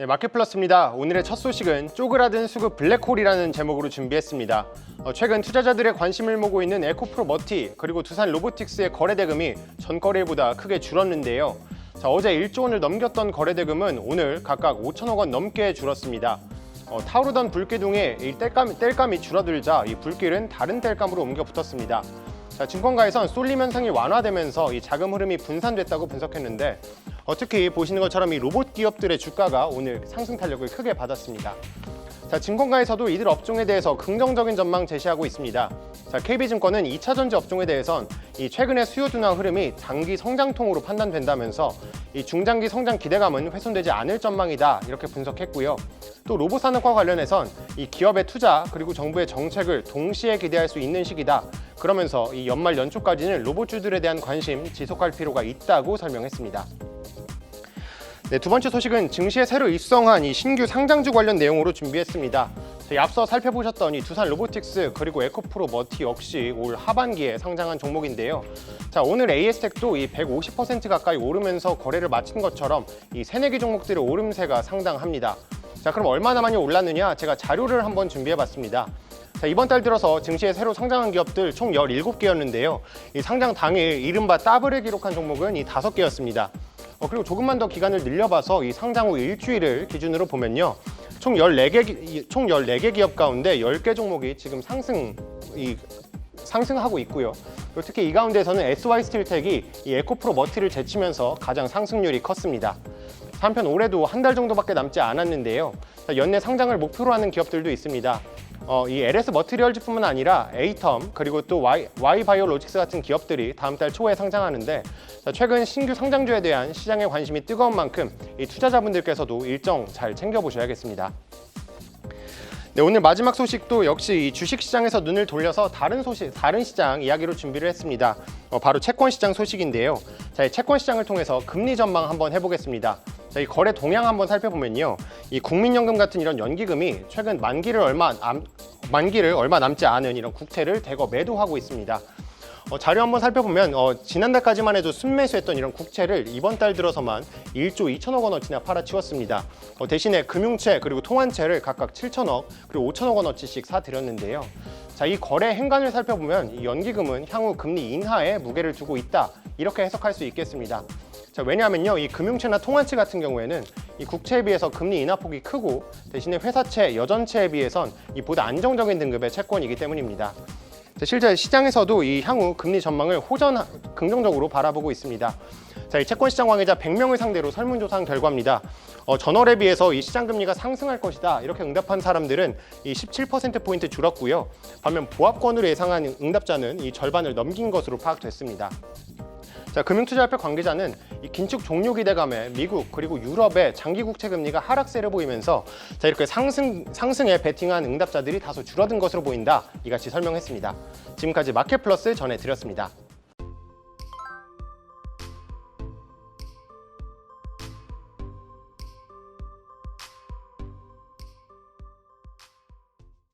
네, 마켓플러스입니다. 오늘의 첫 소식은 쪼그라든 수급 블랙홀이라는 제목으로 준비했습니다. 어, 최근 투자자들의 관심을 모고 있는 에코프로 머티 그리고 두산 로보틱스의 거래 대금이 전 거래보다 크게 줄었는데요. 자, 어제 1조 원을 넘겼던 거래 대금은 오늘 각각 5천억 원 넘게 줄었습니다. 어, 타오르던 불길동에 이 땔감, 땔감이 줄어들자 이 불길은 다른 땔감으로 옮겨 붙었습니다. 자, 증권가에선 쏠림 현상이 완화되면서 이 자금 흐름이 분산됐다고 분석했는데 어, 특히 보시는 것처럼 이 로봇 기업들의 주가가 오늘 상승 탄력을 크게 받았습니다. 자, 증권가에서도 이들 업종에 대해서 긍정적인 전망 제시하고 있습니다. 자, KB증권은 2차 전지 업종에 대해선 이 최근의 수요 둔화 흐름이 장기 성장통으로 판단된다면서 이 중장기 성장 기대감은 훼손되지 않을 전망이다 이렇게 분석했고요. 또 로봇 산업과 관련해선 이 기업의 투자 그리고 정부의 정책을 동시에 기대할 수 있는 시기다. 그러면서 이 연말 연초까지는 로봇주들에 대한 관심 지속할 필요가 있다고 설명했습니다. 네, 두 번째 소식은 증시에 새로 입성한 이 신규 상장주 관련 내용으로 준비했습니다. 앞서 살펴보셨던 이 두산 로보틱스 그리고 에코프로 머티 역시 올 하반기에 상장한 종목인데요. 자, 오늘 AS텍도 이 150% 가까이 오르면서 거래를 마친 것처럼 이개 종목들의 오름세가 상당합니다. 자, 그럼 얼마나 많이 올랐느냐? 제가 자료를 한번 준비해 봤습니다. 자, 이번 달 들어서 증시에 새로 상장한 기업들 총 17개였는데요. 이 상장 당일 이른바 더블을 기록한 종목은 이 5개였습니다. 어, 그리고 조금만 더 기간을 늘려봐서 이 상장 후 일주일을 기준으로 보면요. 총 14개, 기- 총 14개 기업 가운데 10개 종목이 지금 상승, 이, 상승하고 있고요. 특히 이 가운데서는 SY 스틸텍이 이 에코프로 머티를 제치면서 가장 상승률이 컸습니다. 한편 올해도 한 달 정도밖에 남지 않았는데요. 자, 연내 상장을 목표로 하는 기업들도 있습니다. 어, 이 LS 머티리얼즈뿐만 아니라 에이텀 그리고 또 Y, Y 바이오로직스 같은 기업들이 다음 달 초에 상장하는데 자, 최근 신규 상장주에 대한 시장의 관심이 뜨거운 만큼 이 투자자분들께서도 일정 잘 챙겨보셔야겠습니다. 네, 오늘 마지막 소식도 역시 이 주식 시장에서 눈을 돌려서 다른 소식, 다른 시장 이야기로 준비를 했습니다. 어, 바로 채권 시장 소식인데요. 자, 이 채권 시장을 통해서 금리 전망 한번 해보겠습니다. 자, 이 거래 동향 한번 살펴보면요. 이 국민연금 같은 이런 연기금이 최근 만기를 얼마 남, 만기를 얼마 남지 않은 이런 국채를 대거 매도하고 있습니다. 어, 자료 한번 살펴보면 어, 지난달까지만 해도 순매수했던 이런 국채를 이번 달 들어서만 1조 2천억 원어치나 팔아치웠습니다. 어, 대신에 금융채 그리고 통환채를 각각 7천억 그리고 5천억 원어치씩 사들였는데요. 자, 이 거래 행간을 살펴보면 이 연기금은 향후 금리 인하에 무게를 두고 있다 이렇게 해석할 수 있겠습니다. 자, 왜냐하면요, 이 금융채나 통환채 같은 경우에는 이 국채에 비해서 금리 인하폭이 크고 대신에 회사채, 여전채에 비해선 이 보다 안정적인 등급의 채권이기 때문입니다. 자, 실제 시장에서도 이 향후 금리 전망을 호전 긍정적으로 바라보고 있습니다. 자, 이 채권 시장 관계자 100명을 상대로 설문조사한 결과입니다. 어, 전월에 비해서 이 시장 금리가 상승할 것이다 이렇게 응답한 사람들은 이 17% 포인트 줄었고요. 반면 보합권으로 예상한 응답자는 이 절반을 넘긴 것으로 파악됐습니다. 자, 금융투자협회 관계자는 이 긴축 종료 기대감에 미국 그리고 유럽의 장기 국채 금리가 하락세를 보이면서 자, 이렇게 상승 상승에 베팅한 응답자들이 다소 줄어든 것으로 보인다. 이같이 설명했습니다. 지금까지 마켓플러스 전해드렸습니다.